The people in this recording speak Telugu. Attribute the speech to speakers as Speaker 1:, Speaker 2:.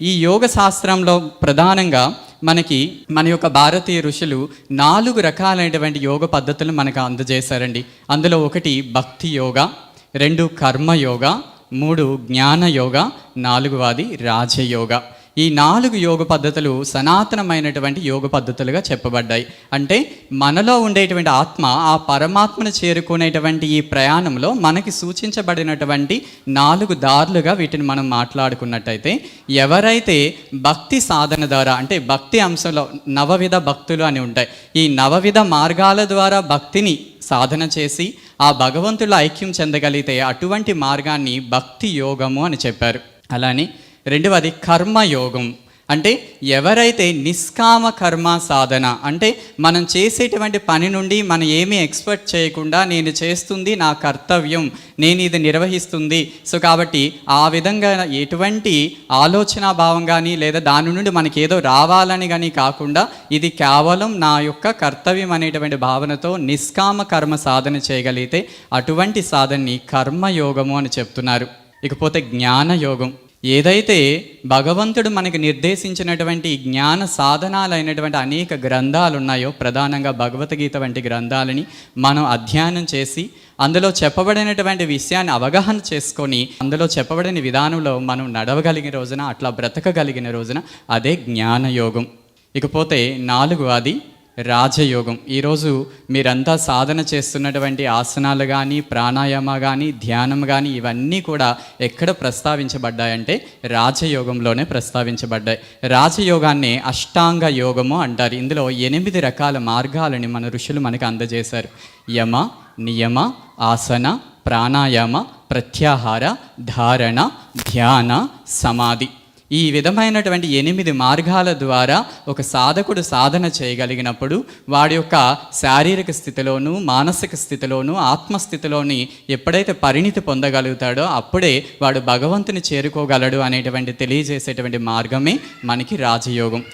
Speaker 1: ఈ యోగ శాస్త్రంలో ప్రధానంగా మనకి మన యొక్క భారతీయ ఋషులు నాలుగు రకాలైనటువంటి యోగ పద్ధతులు మనకు అందజేశారండి. అందులో ఒకటి భక్తి యోగ రెండు కర్మ యోగ మూడు జ్ఞాన యోగ నాలుగవది రాజయోగ. ఈ నాలుగు యోగ పద్ధతులు సనాతనమైనటువంటి యోగ పద్ధతులుగా చెప్పబడ్డాయి. అంటే మనలో ఉండేటువంటి ఆత్మ ఆ పరమాత్మను చేరుకునేటువంటి ఈ ప్రయాణంలో మనకి సూచించబడినటువంటి నాలుగు దారులుగా వీటిని మనం మాట్లాడుకున్నట్టయితే ఎవరైతే భక్తి సాధన ద్వారా అంటే భక్తి అంశంలో నవవిధ భక్తులు అని ఉంటాయి ఈ నవవిధ మార్గాల ద్వారా భక్తిని సాధన చేసి ఆ భగవంతుల ఐక్యం చెందగలిగితే అటువంటి మార్గాన్ని భక్తి యోగము అని చెప్పారు. అలానే రెండవది కర్మయోగం. అంటే ఎవరైతే నిష్కామ కర్మ సాధన అంటే మనం చేసేటువంటి పని నుండి మనం ఏమీ ఎక్స్పెక్ట్ చేయకుండా నేను చేస్తుంది నా కర్తవ్యం నేను ఇది నిర్వహిస్తుంది. సో కాబట్టి ఆ విధంగా ఎటువంటి ఆలోచన భావం కానీ లేదా దాని నుండి మనకి ఏదో రావాలని కానీ కాకుండా ఇది కేవలం నా యొక్క కర్తవ్యం అనేటువంటి భావనతో నిష్కామ కర్మ సాధన చేయగలిగితే అటువంటి సాధనని కర్మయోగము అని చెప్తున్నారు. ఇకపోతే జ్ఞానయోగం. ఏదైతే భగవంతుడు మనకి నిర్దేశించినటువంటి జ్ఞాన సాధనాలైనటువంటి అనేక గ్రంథాలు ఉన్నాయో ప్రధానంగా భగవద్గీత వంటి గ్రంథాలని మనం అధ్యయనం చేసి అందులో చెప్పబడినటువంటి విషయాన్ని అవగాహన చేసుకొని అందులో చెప్పబడిన విధానంలో మనం నడవగలిగిన రోజున అట్లా బ్రతకగలిగిన రోజున అదే జ్ఞానయోగం. ఇకపోతే నాలుగు అది రాజయోగం. ఈరోజు మీరంతా సాధన చేస్తున్నటువంటి ఆసనాలు కానీ ప్రాణాయామ కానీ ధ్యానం కానీ ఇవన్నీ కూడా ఎక్కడ ప్రస్తావించబడ్డాయంటే రాజయోగంలోనే ప్రస్తావించబడ్డాయి. రాజయోగాన్ని అష్టాంగ యోగము అంటారు. ఇందులో ఎనిమిది రకాల మార్గాలని మన ఋషులు మనకు అందజేశారు. యమ నియమ ఆసన ప్రాణాయామ ప్రత్యాహార ధారణ ధ్యాన సమాధి. ఈ విధమైనటువంటి ఎనిమిది మార్గాల ద్వారా ఒక సాధకుడు సాధన చేయగలిగినప్పుడు వాడి యొక్క శారీరక స్థితిలోను మానసిక స్థితిలోను ఆత్మస్థితిలోని ఎప్పుడైతే పరిణితి పొందగలుగుతాడో అప్పుడే వాడు భగవంతుని చేరుకోగలడు అనేటువంటి తెలియజేసేటువంటి మార్గమే మనకి రాజయోగం.